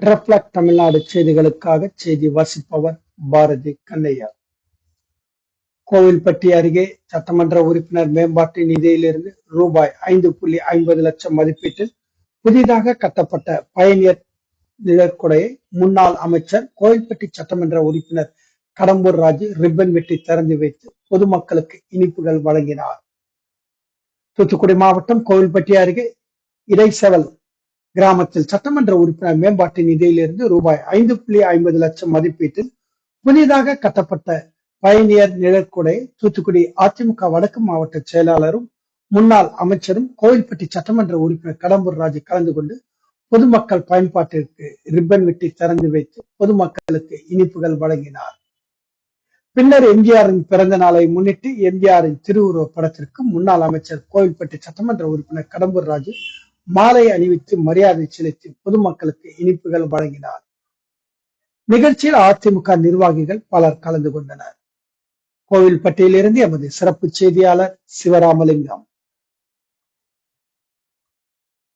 Reflect Tamil Nadu செய்திகளுக்காக செய்தி வாசிப்பவர் பாரதி கண்ணையா. கோவில்பட்டி அருகே சட்டமன்ற உறுப்பினர் மேம்பாட்டு நிதியிலிருந்து ரூபாய் ஐந்து புள்ளி ஐம்பது லட்சம் மதிப்பீட்டில் புதிதாக கட்டப்பட்ட பயணியர் நிழற்குடையை முன்னாள் அமைச்சர் கோவில்பட்டி சட்டமன்ற உறுப்பினர் கடம்பூர் ராஜு ரிப்பன் வெட்டி திறந்து வைத்து பொதுமக்களுக்கு இனிப்புகள் வழங்கினார். தூத்துக்குடி மாவட்டம் கோவில்பட்டி அருகே இடைசெவல் கிராமத்தில் சட்டமன்ற உறுப்பினர் மேம்பாட்டு நிதியிலிருந்து ரூபாய் ஐந்து புள்ளி ஐம்பது லட்சம் மதிப்பீட்டில் புதிதாக கட்டப்பட்ட பயணியர் நிழற்குடை தூத்துக்குடி அதிமுக வடக்கு மாவட்ட செயலாளரும் முன்னாள் அமைச்சரும் கோவில்பட்டி சட்டமன்ற உறுப்பினர் கடம்பூர் ராஜு கலந்து கொண்டு பொதுமக்கள் பயன்பாட்டிற்கு ரிப்பன் வெட்டி திறந்து வைத்து பொதுமக்களுக்கு இனிப்புகள் வழங்கினார். பின்னர் எம்ஜிஆரின் பிறந்த நாளை முன்னிட்டு எம்ஜிஆரின் திருவுருவ படத்திற்கு முன்னாள் அமைச்சர் கோவில்பட்டி சட்டமன்ற உறுப்பினர் கடம்பூர் ராஜு மாலை அணிவித்து மரியாதை செலுத்தி பொதுமக்களுக்கு இனிப்புகள் வழங்கினார். நிகழ்ச்சியில் அதிமுக நிர்வாகிகள் பலர் கலந்து கொண்டனர். கோவில்பட்டியிலிருந்து எமது சிறப்பு செய்தியாளர் சிவராமலிங்கம்.